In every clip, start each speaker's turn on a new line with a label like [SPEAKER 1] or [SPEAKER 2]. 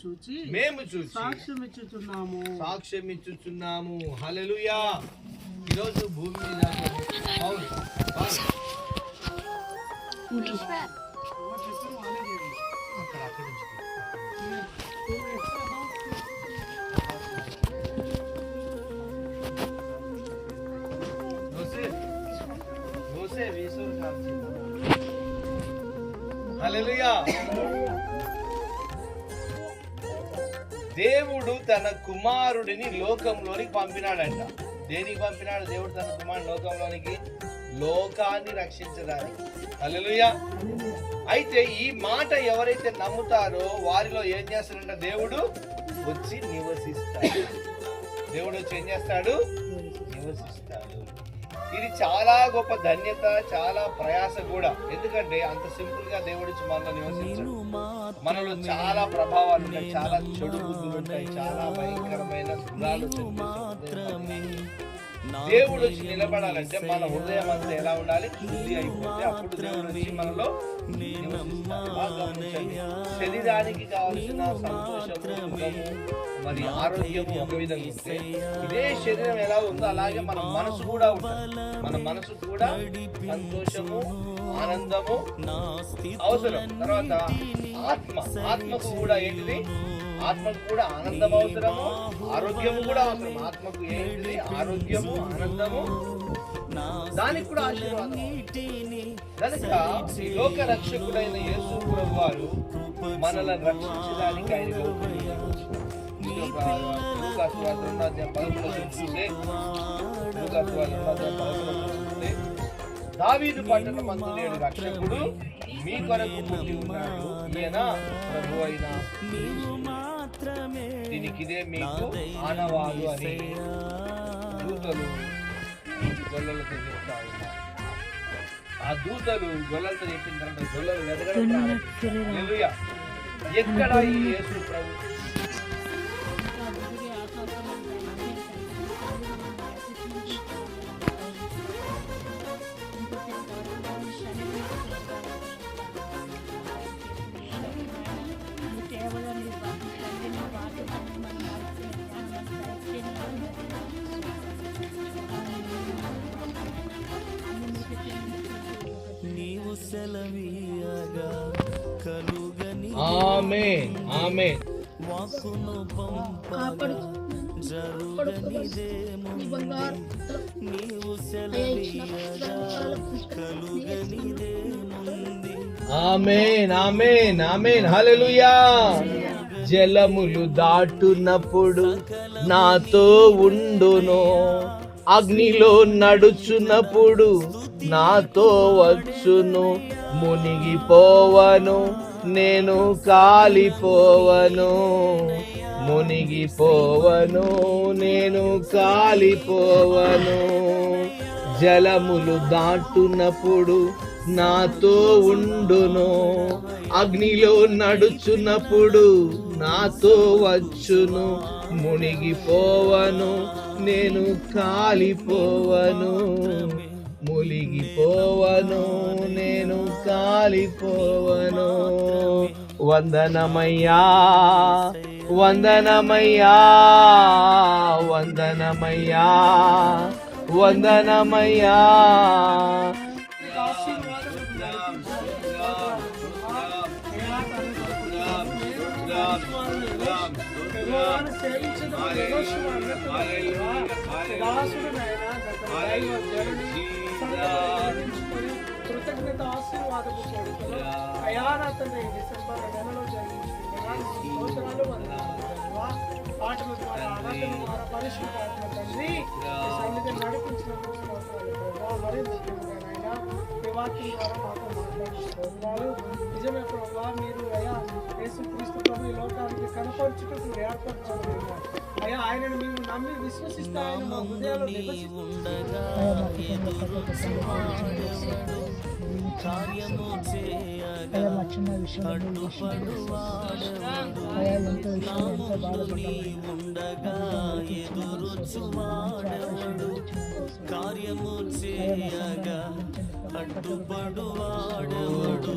[SPEAKER 1] చూచి
[SPEAKER 2] మేము చూసి
[SPEAKER 1] సాక్ష్యం ఇచ్చుచున్నాము
[SPEAKER 2] సాక్ష్యం ఇచ్చుచున్నాము హల్లెలూయా ఈరోజు భూమి మీద పౌలు, దేవుడు తన కుమారుడిని లోకంలోనికి పంపినాడంట. దేనికి పంపినాడు? దేవుడు తన కుమారుడు లోకంలోనికి లోకాన్ని రక్షించడానికి. హల్లెలూయా. అయితే ఈ మాట ఎవరైతే నమ్ముతారో వారిలో ఏం చేస్తాడంట? దేవుడు వచ్చి నివసిస్తాడు. దేవుడు వచ్చి ఏం చేస్తాడు? నివసిస్తాడు. ఇది చాలా గొప్ప ధన్యత చాలా ప్రయాస కూడా. ఎందుకంటే అంత సింపుల్గా దేవుడు వచ్చి మనలో నివసించాడు. మనలో చాలా ప్రభావాలు ఉంటాయి చాలా చెడు బుద్ధులు ఉంటాయి చాలా భయంకరమైన. దేవుడు వచ్చి నిలబడాలంటే మన హృదయం అంతా ఎలా ఉండాలి? శుద్ధి అయిపోతే అప్పుడు దేవుడు వచ్చి మనలో. శరీరానికి కావలసిన సంతోషము సుఖము మరి ఆరోగ్యము ఒక విధంగా ఉంటే ఇదే శరీరం ఎలా ఉందో అలాగే మన మనసు కూడా ఉంటుంది మన మనసు కూడా సంతోషము ఆనందము అవసరం. తర్వాత ఆత్మ. ఆత్మకు కూడా ఏంటిది? ఆత్మకు కూడా ఆనందం అవసరము ఆరోగ్యము కూడా అవసరం ఆత్మకు ఏంటిది ఆరోగ్యము ఆనందము దానికి కూడా ఆశీర్వాదం కనుక ఈ లోక రక్షకుడైన యేసు ప్రభు వారు మనల్ని రక్షించడానికి ఆయన దావీదు పట్టణం మందు నేడు రక్షకుడు మీ కొరకు పుట్టి ఉన్నాడు. ఈయన ప్రభు అయిన దీనికిదే మీకు ఆనవాలు అని దూతలు గొల్లలతో చెప్తా ఉన్నారు. ఆ దూతలు గొల్లలతో చెప్పిన తర్వాత గొల్లలు. హల్లెలూయా. ఎక్కడ ఈ యేసు ప్రభు?
[SPEAKER 3] సెలవీయగా కలుగని
[SPEAKER 2] ఆమేన్ ఆమేన్.
[SPEAKER 3] వాక్కును పంపగా జరుగనిదేముంది నీవు సెలవీయగా కలుగనిదేముంది
[SPEAKER 2] ఆమేన్ ఆమేన్ ఆమేన్. హల్లెలూయా. జలములు దాటునప్పుడు నాతో ఉండును. అగ్నిలో నడుచునప్పుడు నాతో వచ్చును మునిగిపోవను నేను కాలిపోవను. మునిగిపోవను నేను కాలిపోవను. జలములు దాటునప్పుడు నాతో ఉండును. అగ్నిలో నడుచున్నప్పుడు నాతో వచ్చును. మునిగిపోవను నేను కాలిపోవను. మునిగిపోవను నేను కాలిపోవను. వందనమయ్యా వందనమయ్యా వందనమయ్యా వందనమయ్యా.
[SPEAKER 1] కృతజ్ఞత ఆశీర్వాదపు కోరికలు అయా నా తండ్రి డిసెంబర్ నెలలో జరిగింది సంవత్సరాలు పాటల ద్వారా ఆరాధన ద్వారా పరిశుభ్రత తండ్రి ఈ సన్నిధిని నడిపించినందుకు ముఖ్యంగా ద్వారా మాతో మాట్లాడుతున్నారు నిజమే ప్రభావ మీరు అయా యేసుక్రీస్తు ప్రభు ఈ లోకానికి కనపరుచుటకు ఏర్పరచబడిన ఆయనను మేము నమ్మి విశ్వసిస్తే ఆయన
[SPEAKER 3] ఉండగా ఎదురుచువాడెవడు కార్యము చేయగా అడ్డుపడువాడెవడు నాముని ఉండగా ఎదురుచువాడెవడు కార్యము చేయగా అడ్డుపడువాడెవడు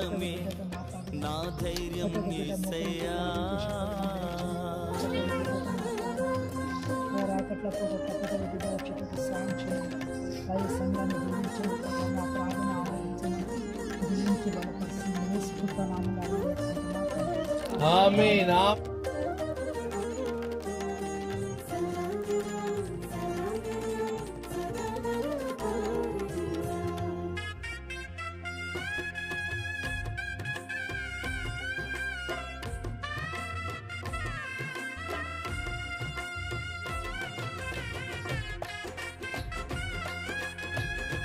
[SPEAKER 3] మాత్రమే నా ధైర్యం ఏసయ్యా.
[SPEAKER 4] ఆమె
[SPEAKER 2] నా